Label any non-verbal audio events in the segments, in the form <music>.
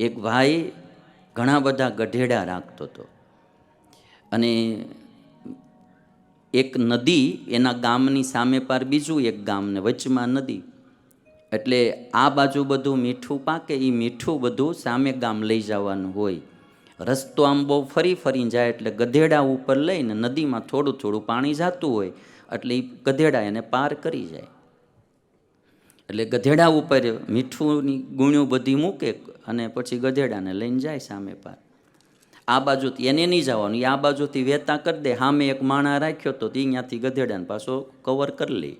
એક ભાઈ ઘણા બધા ગઢેડા રાખતો હતો. અને એક નદી એના ગામની સામે પાર બીજું એક ગામને વચમાં નદી. એટલે આ બાજુ બધું મીઠું પાકે એ મીઠું બધું સામે ગામ લઈ જવાનું હોય. રસ્તો આમ બહુ ફરી ફરી જાય એટલે ગધેડા ઉપર લઈને નદીમાં થોડું થોડું પાણી જતું હોય એટલે એ ગધેડા એને પાર કરી જાય. એટલે ગધેડા ઉપર મીઠુંની ગુણ્યું બધી મૂકે અને પછી ગધેડાને લઈને જાય સામે પાર. આ બાજુથી એને નહીં જવાનું એ આ બાજુથી વેતા કરી દે. સામે એક માણા રાખ્યો તો તે અહીંયાથી ગધેડાને પાછો કવર કરી લે.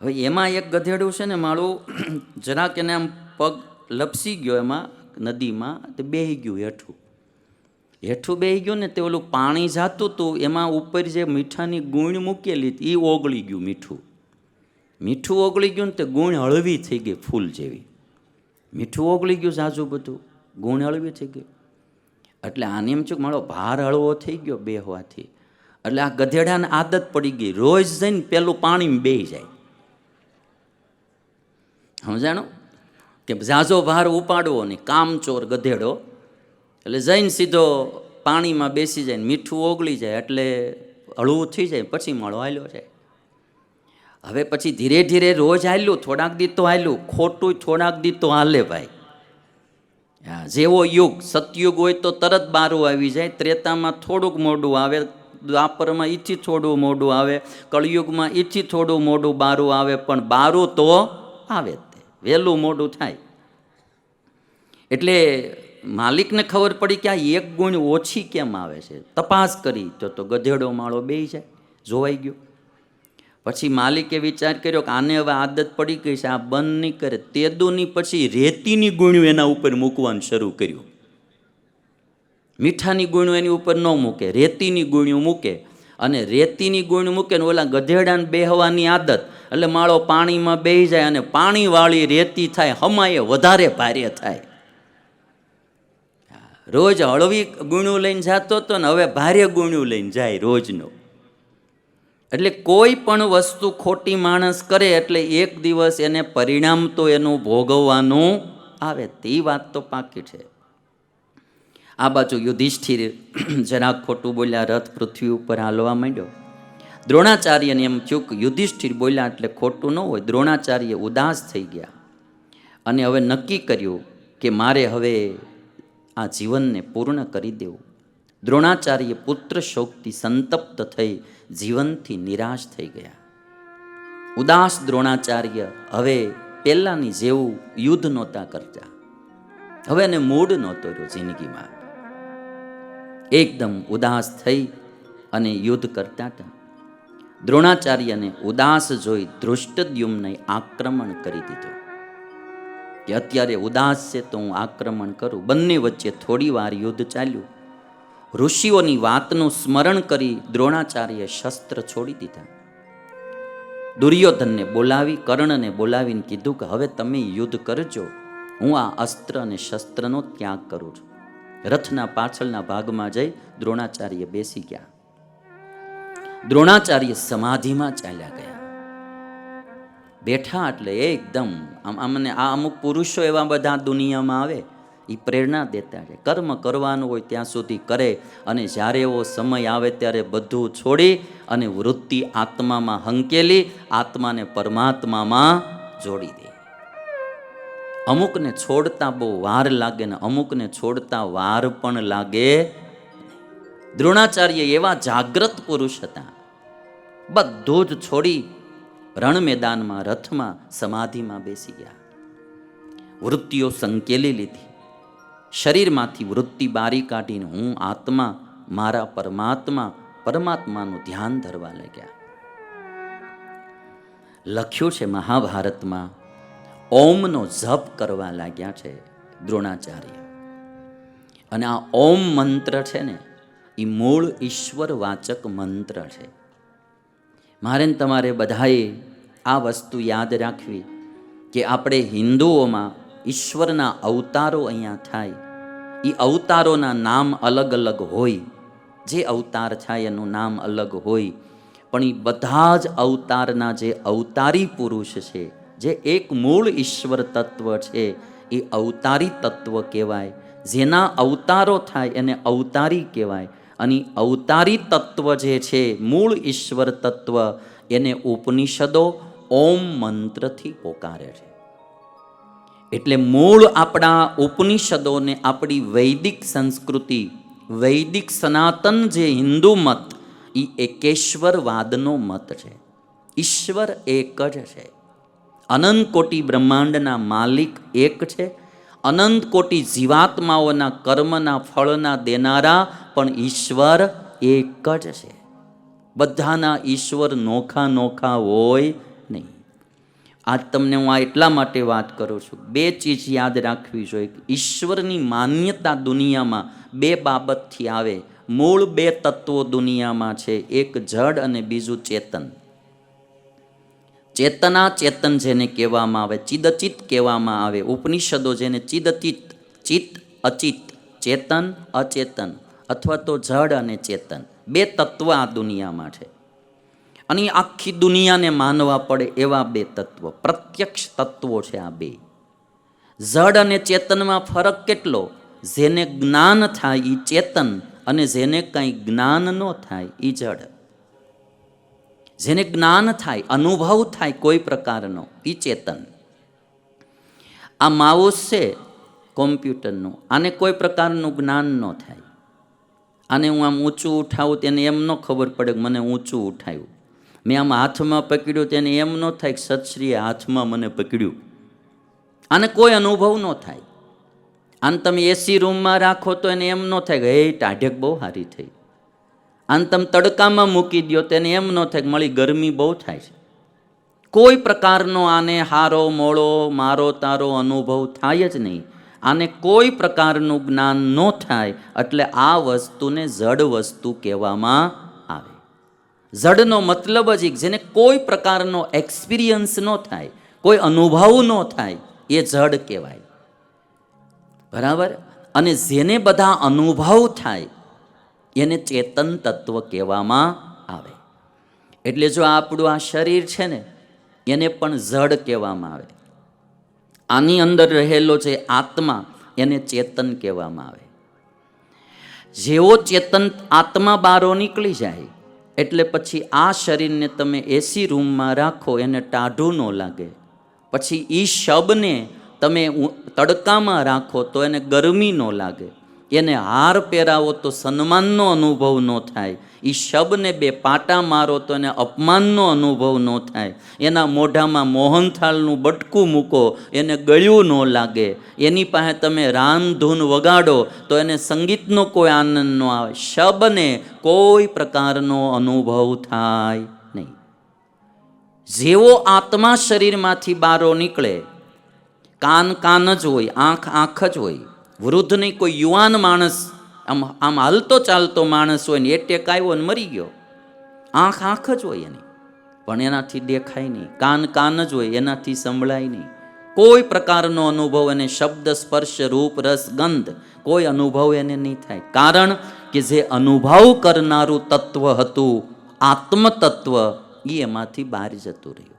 હવે એમાં એક ગધેડું છે ને મારું <clears throat> જરાક એને આમ પગ લપસી ગયો એમાં, નદીમાં, તે બેહી ગયું હેઠું. હેઠું બેહી ગયું ને તે ઓલું પાણી જાતું હતું એમાં ઉપર જે મીઠાની ગુણ મૂકેલી એ ઓગળી ગયું મીઠું. મીઠું ઓગળી ગયું ને તે ગુણ હળવી થઈ ગઈ ફૂલ જેવી. મીઠું ઓગળી ગયું ઝાઝું બધું, ગુણ હળવી થઈ ગઈ એટલે આને એમ છે કે મારો ભાર હળવો થઈ ગયો બે હોવાથી. એટલે આ ગધેડાને આદત પડી ગઈ, રોજ જઈને પેલું પાણીમાં બેહી જાય. સમજાણો? કે ઝાઝો ભાર ઉપાડવો નહીં, કામચોર ગધેડો. એટલે જઈને સીધો પાણીમાં બેસી જાય ને મીઠું ઓગળી જાય એટલે હળવું થઈ જાય, પછી મળો હાલ્યો જાય. હવે પછી ધીરે ધીરે રોજ હાલ્યું, થોડાક દી તો હાલ્યું, ખોટું થોડાક દી તો હાલે ભાઈ. હા જેવો યુગ, સતયુગ હોય તો તરત બારું આવી જાય, ત્રેતામાં થોડુંક મોડું આવે, દ્વાપરમાં ઈથી થોડું મોડું આવે, કળયુગમાં ઈથી થોડું મોડું બારું આવે, પણ બારું તો આવે તે, વહેલું મોડું થાય. એટલે માલિકને ખબર પડી કે આ એક ગુણ ઓછી કેમ આવે છે? તપાસ કરી, તો તો ગધેડો માળો બે જાય, જોવાઈ ગયો. પછી માલિકે વિચાર કર્યો કે આને હવે આદત પડી ગઈ છે, આ બંધ નહીં કરે. તેદુની પછી રેતીની ગુણ્યું એના ઉપર મૂકવાનું શરૂ કર્યું. મીઠાની ગુણ્યું એની ઉપર ન મૂકે, રેતીની ગુણ્યું મૂકે. અને રેતીની ગુણ્યું મૂકે ને ઓલા ગધેડાને બેહવાની આદત, એટલે માળો પાણીમાં બેહી જાય અને પાણીવાળી રેતી થાય, હમાય વધારે ભારે થાય. રોજ હળવી ગુણ્યું લઈને જતો હતો ને હવે ભારે ગુણ્યું લઈને જાય રોજનું. એટલે કોઈ પણ વસ્તુ ખોટી માણસ કરે એટલે એક દિવસ એને પરિણામ તો એનું ભોગવવાનું આવે, તે વાત તો પાકી છે. આ બાજુ યુધિષ્ઠિર <clears throat> જરાક ખોટું બોલ્યા, રથ પૃથ્વી ઉપર હાલવા માંડ્યો. દ્રોણાચાર્યને એમ થયું કે યુધિષ્ઠિર બોલ્યા એટલે ખોટું ન હોય, દ્રોણાચાર્ય ઉદાસ થઈ ગયા. અને હવે નક્કી કર્યું કે મારે હવે આ જીવનને પૂર્ણ કરી દેવું. દ્રોણાચાર્ય પુત્ર શોકથી સંતપ્ત થઈ જીવનથી નિરાશ થઈ ગયા. ઉદાસ દ્રોણાચાર્ય હવે પહેલાંની જેવું યુદ્ધ નહોતા કરતા. હવે એને મૂડ નહોતો રહ્યો જિંદગીમાં. એકદમ ઉદાસ થઈ અને યુદ્ધ કરતા હતા. દ્રોણાચાર્યને ઉદાસ જોઈ ધૃષ્ટદ્યુમ્ને આક્રમણ કરી દીધું. કે અત્યારે ઉદાસ છે તો હું આક્રમણ કરું. બંને વચ્ચે થોડી વાર યુદ્ધ ચાલ્યું. ઋષિઓની વાતનું સ્મરણ કરી દ્રોણાચાર્ય શસ્ત્ર છોડી દીધા દુર્યોધનને બોલાવી કર્ણને બોલાવીને કીધું કે હવે તમે યુદ્ધ કરજો હું આ અસ્ત્ર અને શસ્ત્રનો ત્યાગ કરું છું રથના પાછળના ભાગમાં જઈ દ્રોણાચાર્ય બેસી ગયા દ્રોણાચાર્ય સમાધિમાં ચાલ્યા ગયા બેઠા એટલે એકદમ આમ અમને આ અમુક પુરુષો એવા બધા દુનિયામાં આવે એ પ્રેરણા દેતા છે કર્મ કરવાનું હોય ત્યાં સુધી કરે અને જ્યારે એવો સમય આવે ત્યારે બધું છોડી અને વૃત્તિ આત્મામાં હંકેલી, આત્માને પરમાત્મામાં જોડી દે. અમુકને છોડતા બહુ વાર લાગે ને અમુકને છોડતા વાર પણ લાગે દ્રોણાચાર્ય એવા જાગ્રત પુરુષ હતા. બધું જ છોડી રણ મેદાનમાં રથમાં, સમાધિમાં બેસી ગયા. વૃત્તિઓ સંકેલી લીધી. શરીરમાંથી વૃત્તિ બારી કાઢીને હું આત્મા, મારા પરમાત્મા, પરમાત્માનું ધ્યાન ધરવા લાગ્યા. લખ્યું છે મહાભારતમાં, ઓમનો જપ કરવા લાગ્યા છે દ્રોણાચાર્ય. અને આ ઓમ મંત્ર છે ને એ મૂળ ઈશ્વર વાચક મંત્ર છે. મારે તમારે બધાએ આ વસ્તુ યાદ રાખવી કે આપણે હિન્દુઓમાં ઈશ્વરના અવતારો અહીંયા થાય. એ અવતારોના નામ અલગ અલગ હોય. જે અવતાર થાય એનું નામ અલગ હોય. પણ એ બધા જ અવતારના જે અવતારી પુરુષ છે, જે એક મૂળ ઈશ્વર તત્વ છે, એ અવતારી તત્વ કહેવાય. જેના અવતારો થાય એને અવતારી કહેવાય. અને અવતારી તત્વ જે છે, મૂળ ઈશ્વર તત્વ, એને ઉપનિષદો ઓમ મંત્રથી પોકારે છે. એટલે મૂળ આપણા ઉપનિષદોને આપણી વૈદિક સંસ્કૃતિ, વૈદિક સનાતન જે હિન્દુ મત એ એકેશ્વરવાદનો મત છે. ઈશ્વર એક જ છે. અનંત કોટી બ્રહ્માંડના માલિક એક છે. અનંત કોટી જીવાત્માઓના કર્મના ફળના દેનારા પણ ઈશ્વર એક જ છે. બધાના ઈશ્વર નોખા નોખા હોય આજ તમને હું આ એટલા માટે વાત કરું છું. બે ચીજ યાદ રાખવી જોઈએ. ઈશ્વરની માન્યતા દુનિયામાં બે બાબતથી આવે. મૂળ બે તત્વો દુનિયામાં છે. એક જડ અને બીજું ચેતન. ચેતના ચેતન જેને કહેવામાં આવે, ચિદચિત કહેવામાં આવે. ઉપનિષદો જેને ચિદચિત, ચિત્ત અચિત ચેતન, અચેતન અથવા તો જડ અને ચેતન. બે તત્વ આ દુનિયામાં છે. અને આખી દુનિયાને માનવા પડે એવા બે તત્વ. પ્રત્યક્ષ તત્વો છે આ બે. જડ અને ચેતનમાં ફરક કેટલો? જેને જ્ઞાન થાય એ ચેતન અને જેને કંઈ જ્ઞાન ન થાય એ જડ. જેને જ્ઞાન થાય, અનુભવ થાય કોઈ પ્રકારનો એ ચેતન. આ માઉસ છે કોમ્પ્યુટરનું. આને કોઈ પ્રકારનું જ્ઞાન ન થાય. આને હું આમ ઊંચું ઉઠાવું તેને એમ ન ખબર પડે કે મને ઊંચું ઉઠાવ્યું મેં આમ હાથમાં પકડ્યું તેને એમ ન થાય કે સત્શ્રીએ હાથમાં મને પકડ્યું. આને કોઈ અનુભવ ન થાય. આને તમે એસી રૂમમાં રાખો તો એને એમ ન થાય કે, હે, ટાઢેક બહુ સારી થઈ. આને તમે તડકામાં મૂકી દો તેને એમ ન થાય કે મળી ગરમી બહુ થાય છે. કોઈ પ્રકારનો આને હારો, મોળો, મારો, તારો અનુભવ થાય જ નહીં. આને કોઈ પ્રકારનું જ્ઞાન ન થાય એટલે આ વસ્તુને જડ વસ્તુ કહેવામાં જડનો મતલબ જ એક, જેને કોઈ પ્રકારનો એક્સપિરિયન્સ ન થાય, કોઈ અનુભવ ન થાય, એ જડ કહેવાય. બરાબર? અને જેને બધા અનુભવ થાય, એને ચેતન તત્વ કહેવામાં આવે. એટલે જો આપણું આ શરીર છે ને, એને પણ જડ કહેવામાં આવે. આની અંદર રહેલો જે આત્મા, એને ચેતન કહેવામાં આવે. જેવો ચેતન આત્મા બારો નીકળી જાય એટલે પછી આ શરીરને તમે એસી રૂમમાં રાખો, એને ટાઢું ન લાગે. પછી એ શબને તમે તડકામાં રાખો તો એને ગરમી ન લાગે. એને હાર પહેરાવો તો સન્માનનો અનુભવ ન થાય. એ શબને બે પાટા મારો તો એને અપમાનનો અનુભવ ન થાય. એના મોઢામાં મોહનથાળનું બટકું મૂકો, એને ગળ્યું ન લાગે. એની પાસે તમે રામધૂન વગાડો, તો એને સંગીતનો કોઈ આનંદ ન આવે. શબને કોઈ પ્રકારનો અનુભવ થાય નહીં. જેવો આત્મા શરીરમાંથી બારો નીકળે, કાન કાન જ હોય, આંખ આંખ જ હોય વૃદ્ધ નહીં કોઈ યુવાન માણસ આમ આમ હાલતો ચાલતો માણસ હોય ને એટેક આવ્યો ને મરી ગયો. આંખ આંખ જ હોય એની. પણ એનાથી દેખાય નહીં. કાન કાન જ હોય, એનાથી સંભળાય નહીં. કોઈ પ્રકારનો અનુભવ એને શબ્દ, સ્પર્શ, રૂપ, રસ, ગંધ, કોઈ અનુભવ એને નહીં થાય. કારણ કે જે અનુભવ કરનારું તત્વ હતું આત્મ તત્વ એ એમાંથી બહાર જતું રહ્યું.